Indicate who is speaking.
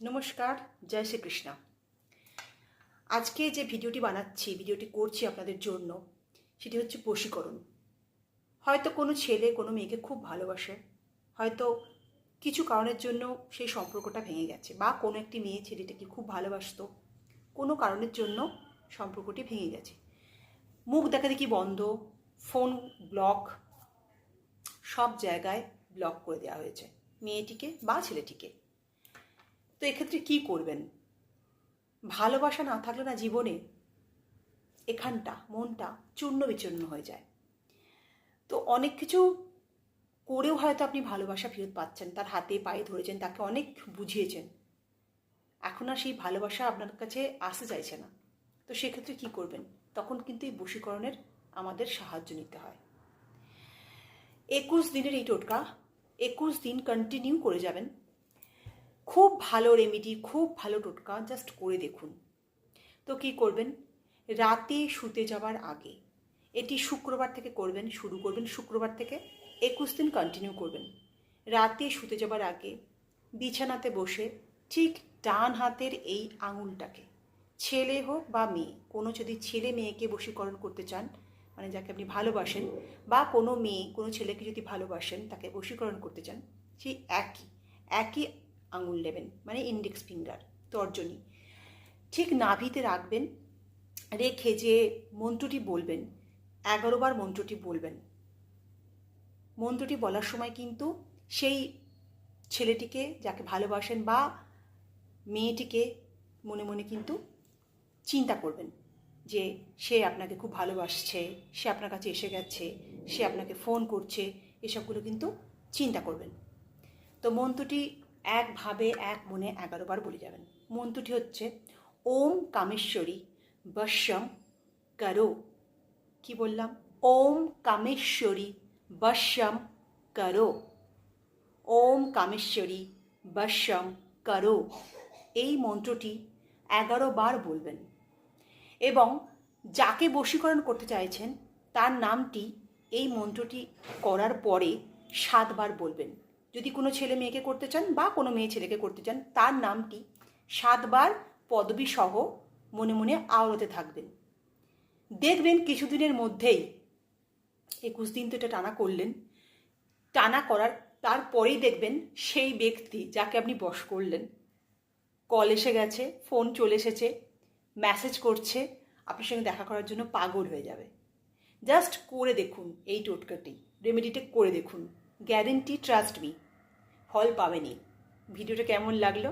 Speaker 1: নমস্কার, জয় শ্রীকৃষ্ণ। আজকে যে ভিডিওটি বানাচ্ছি, ভিডিওটি করছি আপনাদের জন্য, সেটি হচ্ছে বশীকরণ। হয়তো কোনো ছেলে, কোনো মেয়েকে খুব ভালোবাসে, হয়তো কিছু কারণের জন্য সেই সম্পর্কটা ভেঙে গেছে, বা কোনো একটি মেয়ে ছেলেটাকে খুব ভালোবাসতো, কোনো কারণের জন্য সম্পর্কটি ভেঙে গেছে। মুখ দেখা দেখি বন্ধ, ফোন ব্লক, সব জায়গায় ব্লক করে দেওয়া হয়েছে, মেয়েটিকে বা ছেলেটিকে। তো এক্ষেত্রে কি করবেন? ভালোবাসা না থাকলে না জীবনে এখানটা, মনটা চূর্ণ বিচূর্ণ হয়ে যায়। তো অনেক কিছু করেও হয়তো আপনি ভালোবাসা ফেরত পাচ্ছেন, তার হাতে পায়ে ধরেছেন, তাকে অনেক বুঝিয়েছেন। এখন আর সেই ভালোবাসা আপনার কাছে আসতে চাইছে না। তো সেক্ষেত্রে কি করবেন? তখন কিন্তু এই বশীকরণের আমাদের সাহায্য নিতে হয়। একুশ দিনের এই টোটকা, একুশ দিন কন্টিনিউ করে যাবেন। খুব ভালো রেমিডি খুব ভালো টোটকা জাস্ট করে দেখুন। তো কি করবেন? রাতে শুতে যাওয়ার আগে, এটি শুক্রবার থেকে করবেন, শুরু করবেন, শুক্রবার থেকে একুশ দিন কন্টিনিউ করবেন। রাতে শুতে যাবার আগে বিছানাতে বসে ঠিক ডান হাতের এই আঙুলটাকে, ছেলে হোক বা মেয়ে, কোনো যদি ছেলে মেয়েকে বশীকরণ করতে চান মানে যাকে আপনি ভালোবাসেন, বা কোনো মেয়ে, কোনো ছেলেকে যদি ভালোবাসেন, তাকে বশীকরণ করতে চান সেই একই একই আঙুল নেবেন মানে ইন্ডেক্স ফিঙ্গার তর্জনী। ঠিক নাভিতে রাখবেন, রেখে যে মন্ত্রটি বলবেন, এগারো বার মন্ত্রটি বলবেন। মন্ত্রটি বলার সময় কিন্তু সেই ছেলেটিকে যাকে ভালোবাসেন বা মেয়েটিকে মনে মনে কিন্তু চিন্তা করবেন যে সে আপনাকে খুব ভালোবাসছে, সে আপনার কাছে এসে গেছে, সে আপনাকে ফোন করছে, এসবগুলো কিন্তু চিন্তা করবেন। তো মন্ত্রটি একভাবে এক মনে এগারো বার বলে যাবেন। মন্ত্রটি হচ্ছে, ওম কামেশ্বরী বশ্যম করো। কি বললাম? ওম কামেশ্বরী বশ্যম করো। ওম কামেশ্বরী বশ্যম করো। এই মন্ত্রটি এগারো বার বলবেন। এবং যাকে বশীকরণ করতে চাইছেন, তার নামটি এই মন্ত্রটি করার পরে সাতবার বলবেন। যদি কোনো ছেলে মেয়েকে করতে চান বা কোনো মেয়ে ছেলেকে করতে চান, তার নামটি সাতবার পদবী সহ মনে মনে আওড়াতে থাকবেন। দেখবেন কিছুদিনের মধ্যেই, একুশ দিন তো এটা টানা করলেন, টানা করার তারপরেই দেখবেন সেই ব্যক্তি যাকে আপনি বশ করলেন, কল এসে গেছে, ফোন চলে এসেছে, মেসেজ করছে, আপনার সঙ্গে দেখা করার জন্য পাগল হয়ে যাবে। জাস্ট করে দেখুন এই টোটকাটি রেমেডিটা করে দেখুন। গ্যারেন্টি ট্রাস্ট মি ফল পাবেনি। ভিডিওটা কেমন লাগল?